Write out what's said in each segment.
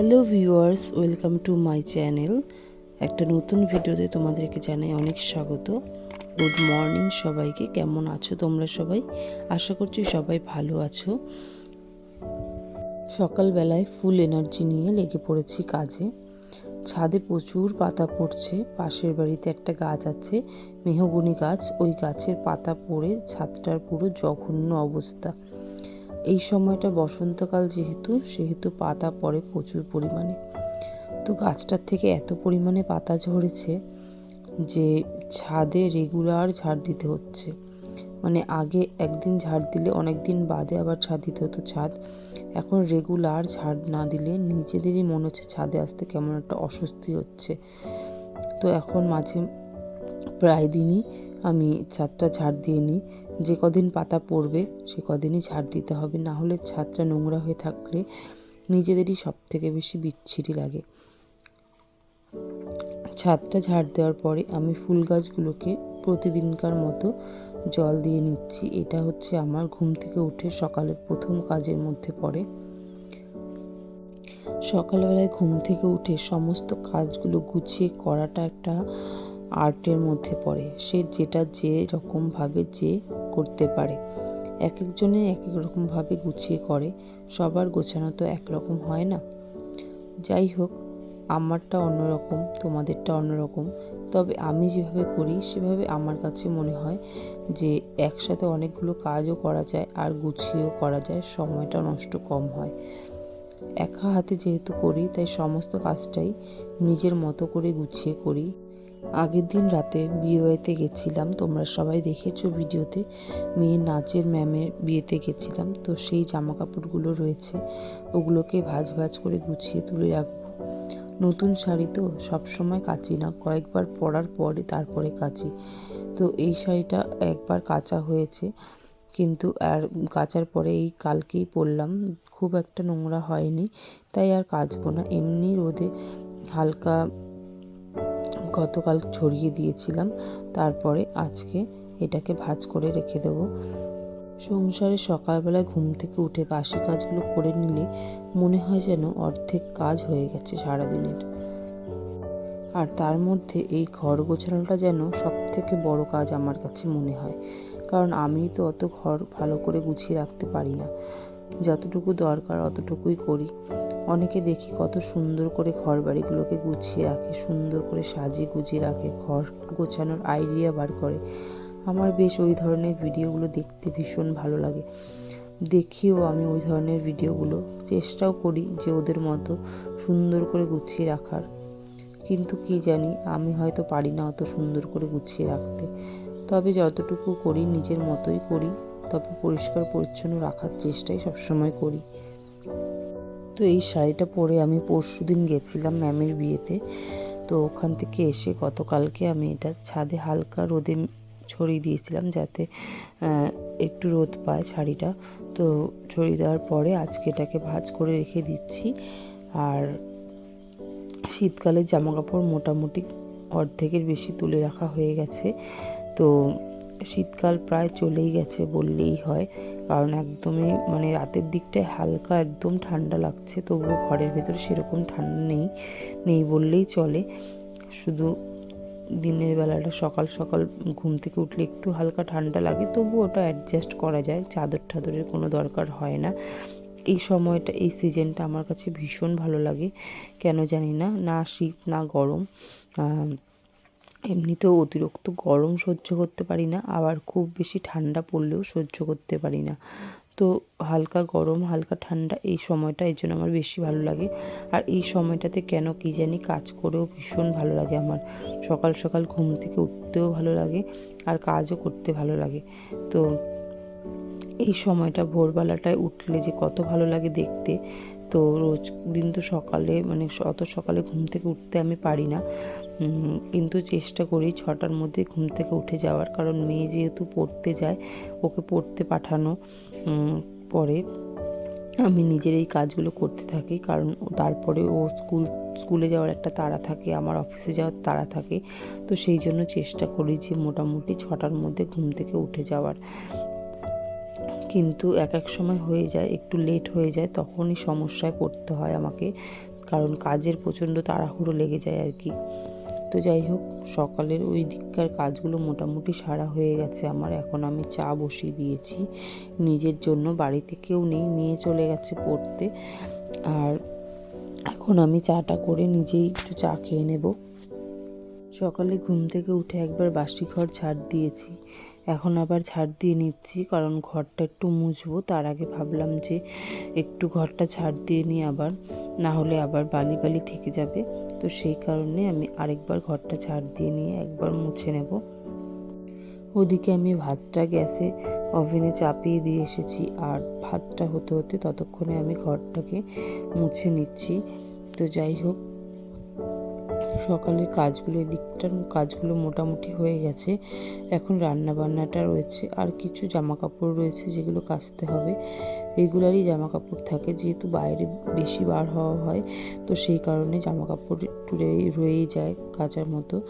Hello viewers welcome to my channel একটা নতুন ভিডিওতে তোমাদেরকে জানাই অনেক স্বাগত। গুড মর্নিং সবাইকে, কেমন আছো তোমরা সবাই? আশা করছি সবাই ভালো আছো। সকালবেলায় ফুল এনার্জি নিয়ে লেগে পড়েছি কাজে। ছাদে প্রচুর পাতা পড়ছে, পাশের বাড়িতে একটা গাছ আছে, মেহগুনি গাছ, ওই গাছের পাতা পড়ে ছাদটার পুরো জঘন্য অবস্থা। এই সময়টা বসন্তকাল যেহেতু, সেহেতু পাতা পড়ে প্রচুর পরিমাণে। তো গাছটার থেকে এত পরিমাণে পাতা ঝরেছে যে ছাদে রেগুলার ঝাড় দিতে হচ্ছে। মানে আগে একদিন ঝাড় দিলে অনেক দিন বাদে আবার ছাদ দিতে হতো ছাদ। এখন রেগুলার ঝাড় না দিলে নিজেদেরই মনে হচ্ছে ছাদে আসতে কেমন একটা অস্বস্তি হচ্ছে। তো এখন মাঝে প্রায় দিনই আমি ছাদটা ঝাড় দিয়ে নিই। যে কদিন পাতা পড়বে, সে কদিনই ঝাড় দিতে হবে। না হলে ছাদটা নোংরা হয়ে থাকলে নিজেদেরই সব থেকে বেশি বিচ্ছিরি লাগে। ছাদটা ঝাড় দেওয়ার পরে আমি ফুল গাছগুলোকে প্রতিদিনকার মতো জল দিয়ে নিচ্ছি। এটা হচ্ছে আমার ঘুম থেকে উঠে সকালের প্রথম কাজের মধ্যে পড়ে। সকালবেলায় ঘুম থেকে উঠে সমস্ত কাজগুলো গুছিয়ে করাটা একটা আর্টের মধ্যে পড়ে। সে যেটা যে রকমভাবে যে করতে পারে। এক একজনে এক এক রকমভাবে গুছিয়ে করে। সবার গোছানো তো একরকম হয় না। যাই হোক, আমারটা অন্যরকম, তোমাদেরটা অন্যরকম। তবে আমি যেভাবে করি, সেভাবে আমার কাছে মনে হয় যে একসাথে অনেকগুলো কাজও করা যায় আর গুছিয়েও করা যায়। সময়টা নষ্ট কম হয়। একা হাতে যেহেতু করি, তাই সমস্ত কাজটাই নিজের মতো করে গুছিয়ে করি। আগের দিন রাতে বিয়ে বাড়িতে গেছিলাম, তোমরা সবাই দেখেছ ভিডিওতে মেয়ে নাচের ম্যামের বিয়েতে গেছিলাম, তো সেই জামা কাপড়গুলো রয়েছে, ওগুলোকে ভাজ ভাজ করে গুছিয়ে তুলে রাখব। নতুন শাড়ি তো সবসময় কাচি না, কয়েকবার পরার পরে তারপরে কাচি। তো এই শাড়িটা একবার কাচা হয়েছে, কিন্তু আর কাচার পরে এই কালকেই পরলাম, খুব একটা নোংরা হয়নি, তাই আর কাচবো না। এমনি রোদে হালকা গতকাল ছড়িয়ে দিয়েছিলাম, তারপরে আজকে এটাকে ভাজ করে রেখে দেবো। সংসারে সকালবেলায় ঘুম থেকে উঠে বাসি কাজগুলো করে নিলে মনে হয় যেন অর্ধেক কাজ হয়ে গেছে সারাদিনের। আর তার মধ্যে এই ঘর গোছানোটা যেন সব থেকে বড় কাজ আমার কাছে মনে হয়, কারণ আমি তো অত ঘর ভালো করে গুছিয়ে রাখতে পারি না। যতটুকু দরকার অতটুকুই করি। অনেকে দেখি কত সুন্দর করে ঘর বাড়িগুলোকে গুছিয়ে রাখে, সুন্দর করে সাজিয়ে গুছিয়ে রাখে, ঘর গোছানোর আইডিয়া বার করে। আমার বেশ ওই ধরনের ভিডিওগুলো দেখতে ভীষণ ভালো লাগে। দেখিও আমি ওই ধরনের ভিডিওগুলো, চেষ্টাও করি যে ওদের মতো সুন্দর করে গুছিয়ে রাখার। কিন্তু কি জানি, আমি হয়তো পারি না অত সুন্দর করে গুছিয়ে রাখতে। তবে যতটুকু করি নিজের মতোই করি, তবে পরিষ্কার পরিচ্ছন্ন রাখার চেষ্টাই সবসময় করি। তো এই শাড়িটা পরে আমি পরশু দিন গেছিলাম ম্যামের বিয়েতে। তো ওখান থেকে এসে গতকালকে আমি এটা ছাদে হালকা রোদে ছড়িয়ে দিয়েছিলাম যাতে একটু রোদ পায় শাড়িটা। তো ছড়িয়ে দেওয়ার পরে আজকে এটাকে ভাজ করে রেখে দিচ্ছি। আর শীতকালের জামা কাপড় মোটামুটি অর্ধেকের বেশি তুলে রাখা হয়ে গেছে। তো শীতকাল প্রায় চলেই গেছে বললেই হয়। কারণ একদমই মানে রাতের দিকটায় হালকা একদম ঠান্ডা লাগছে, তবুও ঘরের ভেতরে সেরকম ঠান্ডা নেই নেই বললেই চলে। শুধু দিনের বেলাটা সকাল সকাল ঘুম থেকে উঠলে একটু হালকা ঠান্ডা লাগে, তবু ওটা অ্যাডজাস্ট করা যায়, চাদর ঠাদরের কোনো দরকার হয় না। এই সময়টা, এই সিজনটা আমার কাছে ভীষণ ভালো লাগে, কেন জানি না না শীত, না গরম। এমনিতেও অতিরিক্ত গরম সহ্য করতে পারি না, আবার খুব বেশি ঠান্ডা পড়লেও সহ্য করতে পারি না। তো হালকা গরম, হালকা ঠান্ডা এই সময়টা এর জন্য আমার বেশি ভালো লাগে। আর এই সময়টাতে কেন কী জানি কাজ করেও ভীষণ ভালো লাগে আমার। সকাল সকাল ঘুম থেকে উঠতেও ভালো লাগে আর কাজও করতে ভালো লাগে। তো এই সময়টা ভোরবেলাটায় উঠলে যে কত ভালো লাগে দেখতে তো রোজ দিন তো সকালে মানে অত সকালে ঘুম থেকে উঠতে আমি পারি না। কিন্তু চেষ্টা করি ছটার মধ্যে ঘুম থেকে উঠে যাওয়ার। কারণ মেয়ে যেহেতু পড়তে যায়, ওকে পড়তে পাঠানো পরে আমি নিজের এই কাজগুলো করতে থাকি। কারণ তারপরে ও স্কুল, স্কুলে যাওয়ার একটা তাড়া থাকে, আমার অফিসে যাওয়ার তাড়া থাকে। তো সেই জন্য চেষ্টা করি যে মোটামুটি ছটার মধ্যে ঘুম থেকে উঠে যাওয়ার। কিন্তু এক এক সময় হয়ে যায়, একটু লেট হয়ে যায়, তখনই সমস্যায় পড়তে হয় আমাকে। কারণ কাজের প্রচণ্ড তাড়াহুড়ো লেগে যায় আর কি। তো যাই হোক, সকালের ওই দিককার কাজগুলো মোটামুটি সারা হয়ে গেছে আমার। এখন আমি চা বসিয়ে দিয়েছি। নিজের জন্য বাড়িতে কেউ নেই, মেয়ে চলে গেছে পড়তে। আর এখন আমি চাটা করে নিজেই একটু চা খেয়ে নেব। সকালে ঘুম থেকে উঠে একবার বাসি ঘর ঝাড় দিয়েছি। এখন আবার ঝাড় দিয়ে নিচ্ছি, কারণ ঘরটা একটু মুছবো। তার আগে ভাবলাম যে একটু ঘরটা ঝাড় দিয়ে নিই আবার, না হলে আবার বালি বালি থেকে যাবে। তো সেই কারণে আমি আরেকবার ঘরটা ঝাড় দিয়ে নিয়ে একবার মুছে নেব। ওদিকে আমি ভাতটা গ্যাসে ওভেনে চাপিয়ে দিয়ে এসেছি, আর ভাতটা হতে হতে ততক্ষণে আমি ঘরটাকে মুছে নিচ্ছি। তো যাই হোক সকালের কাজগুলো এদিকটার কাজগুলো মোটামুটি হয়ে গেছে। এখন রান্না বান্নাটা রয়েছে, আর কিছু জামা কাপড় রয়েছে যেগুলো কাচতে হবে। রেগুলারই জামা কাপড় থাকে, যেহেতু বাইরে বেশি বার হওয়া হয়, তো সেই কারণে জামা কাপড় একটু রয়েই যায় কাচার মতো।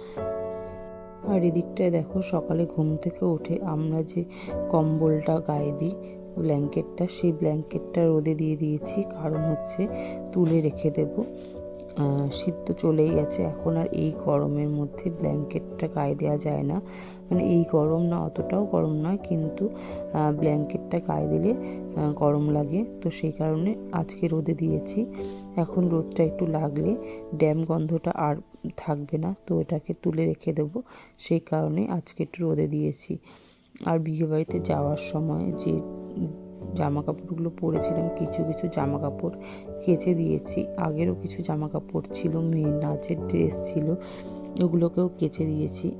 আর এদিকটায় দেখো, সকালে ঘুম থেকে উঠে আমরা যে কম্বলটা গায়ে দিই, ব্ল্যাঙ্কেটটা, সেই ব্ল্যাঙ্কেটটা রোদে দিয়ে দিয়েছি। কারণ হচ্ছে তুলে রেখে দেবো। শীত তো চলেই গেছে, এখন আর এই গরমের মধ্যে ব্ল্যাঙ্কেটটা গায়ে দেওয়া যায় না। মানে এই গরম না, অতটাও গরম নয়, কিন্তু ব্ল্যাঙ্কেটটা গায়ে দিলে গরম লাগে। তো সেই কারণে আজকে রোদে দিয়েছি। এখন রোদটা একটু লাগলে ড্যাম গন্ধটা আর থাকবে না, তো এটাকে তুলে রেখে দেব। সেই কারণে আজকে একটু রোদে দিয়েছি। আর বিয়ে বাড়িতে যাওয়ার সময় যে জামা কাপড়গুলো পরেছিলাম, কিছু কিছু জামা কাপড় কেচে দিয়েছি। আগেরও কিছু জামা কাপড় ছিল, মেয়ের নাচের ড্রেস ছিল, ওগুলোকেও কেচে দিয়েছি।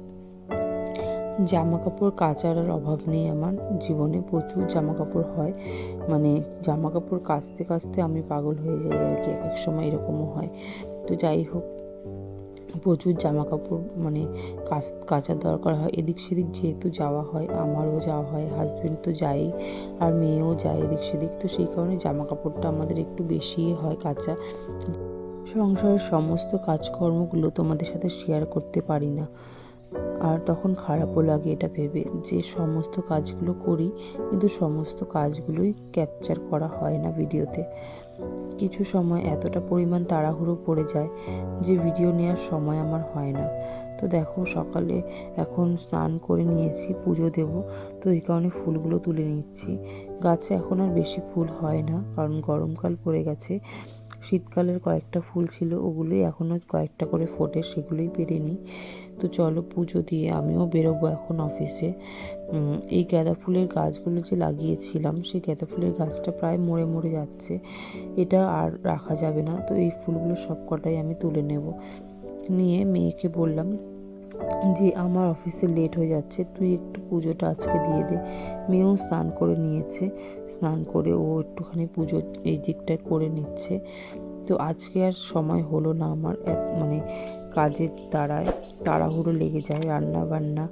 জামা কাপড় কাচার আর অভাব নেই আমার জীবনে, প্রচুর জামা কাপড় হয়। মানে জামা কাপড় কাচতে কাচতে আমি পাগল হয়ে যাই আর কি, এক এক সময় এরকমও হয়। তো যাই হোক প্রচুর জামা কাপড় মানে কাচ, কাচার দরকার হয়। এদিক সেদিক যেহেতু যাওয়া হয়, আমারও যাওয়া হয় হাজব্যান্ড তো যায়ই আর মেয়েও যায় এদিক সেদিক। তো সেই কারণে জামা কাপড়টা আমাদের একটু বেশিই হয় কাঁচা। সংসারের সমস্ত কাজকর্মগুলো তোমাদের সাথে শেয়ার করতে পারি না। আর তখন খারাপও লাগে এটা ভেবে যে সমস্ত কাজগুলো করি, কিন্তু সমস্ত কাজগুলোই ক্যাপচার করা হয় না ভিডিওতে। কিছু সময় এতটা পরিমাণ তাড়াহুড়ো পড়ে যায় যে ভিডিও নেওয়ার সময় আমার হয় না। তো দেখো সকালে এখন স্নান করে নিয়েছি, পুজো দেব। তো এই কারণে ফুলগুলো তুলে নিচ্ছি। গাছে এখন আর বেশি ফুল হয় না, কারণ গরমকাল পড়ে গেছে। শীতকালের কয়েকটা ফুল ছিল, ওগুলোই এখনও কয়েকটা করে ফোটে, সেগুলোই পেরে নিই। তো চলো পুজো দিয়ে আমিও বেরোবো এখন অফিসে। এই গাঁদা ফুলের গাছগুলো যে লাগিয়েছিলাম, সেই গাঁদা ফুলের গাছটা প্রায় মরে মরে যাচ্ছে। এটা আর রাখা যাবে না, তো এই ফুলগুলো সব কটাই আমি তুলে নেব। নিয়ে মেয়েকে বললাম যে, আমার অফিসে লেট হয়ে যাচ্ছে, তুই একটু পুজোটা আজকে দিয়ে দে। মেয়েও স্নান করে নিয়েছে। স্নান করে ও একটুখানি পুজো এই দিকটায় করে নিচ্ছে। তো আজকে আর সময় হলো না আমার এক মানে কাজের দ্বারায় তাড়াহুড়ো লেগে যায়। রান্না বান্না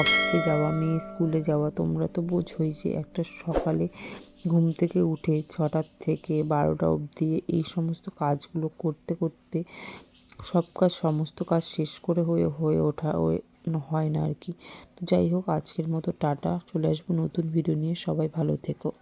অফিসে যাওয়া, মেয়ে স্কুলে যাওয়া, তোমরা তো বোঝোই যে একটা সকালে ঘুম থেকে উঠে ছটার থেকে বারোটা অবধি এই সমস্ত কাজগুলো করতে করতে সব কাজ, সমস্ত কাজ শেষ করে হয়ে হয়ে ওঠা, হয় না আর কি। তো যাই হোক, আজকের মতো টাটা। চলে আসব নতুন ভিডিও নিয়ে। সবাই ভালো থেকো।